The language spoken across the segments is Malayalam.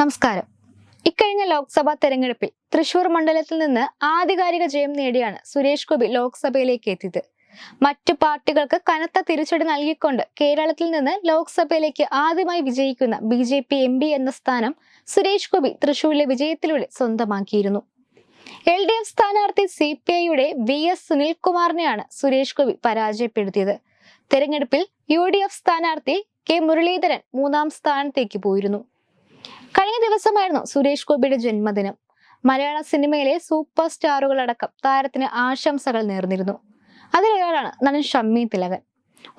നമസ്കാരം. ഇക്കഴിഞ്ഞ ലോക്സഭാ തെരഞ്ഞെടുപ്പിൽ തൃശൂർ മണ്ഡലത്തിൽ നിന്ന് ആധികാരിക ജയം നേടിയാണ് സുരേഷ് ഗോപി ലോക്സഭയിലേക്ക് എത്തിയത്. മറ്റു പാർട്ടികൾക്ക് കനത്ത തിരിച്ചടി നൽകിക്കൊണ്ട് കേരളത്തിൽ നിന്ന് ലോക്സഭയിലേക്ക് ആദ്യമായി വിജയിക്കുന്ന B J P M P എന്ന സ്ഥാനം സുരേഷ് ഗോപി തൃശൂരിലെ വിജയത്തിലൂടെ സ്വന്തമാക്കിയിരുന്നു. എൽ ഡി എഫ് സ്ഥാനാർത്ഥി സി പി ഐയുടെ വി എസ് സുനിൽകുമാറിനെയാണ് സുരേഷ് ഗോപി പരാജയപ്പെടുത്തിയത്. തെരഞ്ഞെടുപ്പിൽ യു ഡി എഫ് സ്ഥാനാർത്ഥി കെ മുരളീധരൻ മൂന്നാം സ്ഥാനത്തേക്ക് പോയിരുന്നു. കഴിഞ്ഞ ദിവസമായിരുന്നു സുരേഷ് ഗോപിയുടെ ജന്മദിനം. മലയാള സിനിമയിലെ സൂപ്പർ സ്റ്റാറുകളടക്കം താരത്തിന് ആശംസകൾ നേർന്നിരുന്നു. അതിലൊരാളാണ് നടൻ ഷമ്മി തിലകൻ.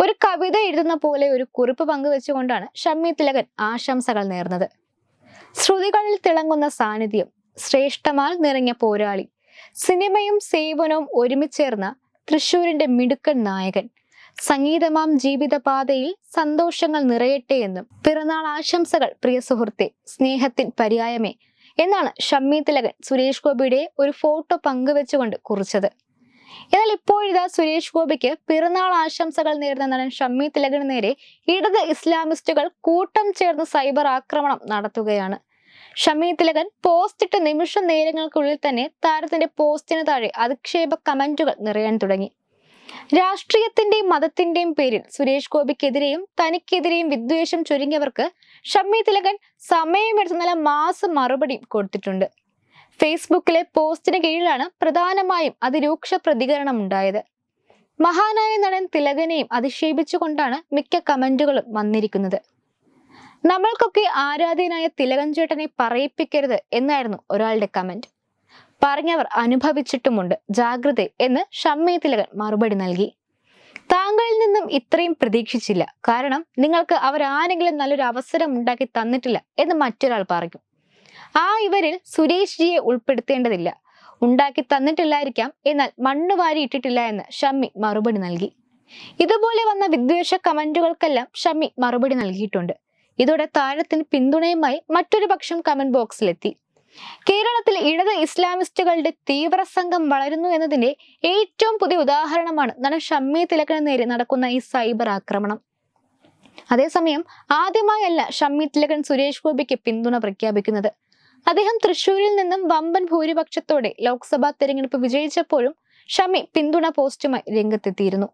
ഒരു കവിത എഴുതുന്ന പോലെ ഒരു കുറിപ്പ് പങ്കുവെച്ചുകൊണ്ടാണ് ഷമ്മി തിലകൻ ആശംസകൾ നേർന്നത്. ശ്രുതികളിൽ തിളങ്ങുന്ന സാന്നിധ്യം ശ്രേഷ്ഠമാൽ നിറഞ്ഞ പോരാളി സിനിമയും സേവനവും ഒരുമിച്ചേർന്ന തൃശൂരിന്റെ മിടുക്കൻ നായകൻ സംഗീതമാം ജീവിതപാതയിൽ സന്തോഷങ്ങൾ നിറയട്ടെ എന്നും പിറന്നാൾ ആശംസകൾ പ്രിയ സുഹൃത്തെ സ്നേഹത്തിൻ പര്യായമേ എന്നാണ് ഷമ്മി തിലകൻ സുരേഷ് ഗോപിയുടെ ഒരു ഫോട്ടോ പങ്കുവെച്ചുകൊണ്ട് കുറിച്ചത്. എന്നാൽ ഇപ്പോഴിതാ സുരേഷ് ഗോപിക്ക് പിറന്നാൾ ആശംസകൾ നേരുന്ന നടൻ ഷമ്മി തിലകന് നേരെ ഇടത് ഇസ്ലാമിസ്റ്റുകൾ കൂട്ടം ചേർന്ന് സൈബർ ആക്രമണം നടത്തുകയാണ്. ഷമി തിലകൻ ഇട്ട് നിമിഷ നേരങ്ങൾക്കുള്ളിൽ തന്നെ താരത്തിന്റെ പോസ്റ്റിന് താഴെ അധിക്ഷേപ കമന്റുകൾ നിറയാൻ തുടങ്ങി. രാഷ്ട്രീയത്തിന്റെയും മതത്തിന്റെയും പേരിൽ സുരേഷ് ഗോപിക്കെതിരെയും തനിക്കെതിരെയും വിദ്വേഷം ചൊരിഞ്ഞവർക്ക് ഷമ്മി തിലകൻ സമയമെടുത്ത് നല്ല മാസ് മറുപടിയും കൊടുത്തിട്ടുണ്ട്. ഫേസ്ബുക്കിലെ പോസ്റ്റിന് കീഴിലാണ് പ്രധാനമായും അതിരൂക്ഷ പ്രതികരണം ഉണ്ടായത് മഹാനായ നടൻ തിലകനെയും അധിക്ഷേപിച്ചുകൊണ്ടാണ് മിക്ക കമന്റുകളും വന്നിരിക്കുന്നത്. നമ്മൾക്കൊക്കെ ആരാധ്യനായ തിലകൻ ചേട്ടനെ പറയിപ്പിക്കരുത് എന്നായിരുന്നു ഒരാളുടെ കമന്റ്. പറഞ്ഞവർ അനുഭവിച്ചിട്ടുമുണ്ട്. ജാഗ്രത എന്ന് ഷമ്മി തിലകൻ മറുപടി നൽകി. താങ്കളിൽ നിന്നും ഇത്രയും പ്രതീക്ഷിച്ചില്ല. കാരണം നിങ്ങൾക്ക് അവരാരെങ്കിലും നല്ലൊരു അവസരം ഉണ്ടാക്കി തന്നിട്ടില്ല എന്ന് മറ്റൊരാൾ പറഞ്ഞു ആ ഇവരിൽ സുരേഷ് ജിയെ ഉൾപ്പെടുത്തേണ്ടതില്ല. ഉണ്ടാക്കി തന്നിട്ടില്ലായിരിക്കാം. എന്നാൽ മണ്ണ് വാരി ഇട്ടിട്ടില്ല എന്ന് ഷമ്മി മറുപടി നൽകി. ഇതുപോലെ വന്ന വിദ്വേഷ കമന്റുകൾക്കെല്ലാം ഷമ്മി മറുപടി നൽകിയിട്ടുണ്ട്. ഇതോടെ താരത്തിന് പിന്തുണയുമായി മറ്റൊരു പക്ഷം കമന്റ് ബോക്സിലെത്തി. കേരളത്തിൽ ഇടത് ഇസ്ലാമിസ്റ്റുകളുടെ തീവ്ര സംഘം വളരുന്നു എന്നതിന്റെ ഏറ്റവും പുതിയ ഉദാഹരണമാണ് നടൻ ഷമ്മി തിലകന് നേരെ നടക്കുന്ന ഈ സൈബർ ആക്രമണം. അതേസമയം ആദ്യമായല്ല ഷമ്മി തിലകൻ സുരേഷ് ഗോപിക്ക് പിന്തുണ പ്രഖ്യാപിക്കുന്നത്. അദ്ദേഹം തൃശൂരിൽ നിന്നും വമ്പൻ ഭൂരിപക്ഷത്തോടെ ലോക്സഭാ തെരഞ്ഞെടുപ്പ് വിജയിച്ചപ്പോഴും ഷമി പിന്തുണ പോസ്റ്റുമായി രംഗത്തെത്തിയിരുന്നു.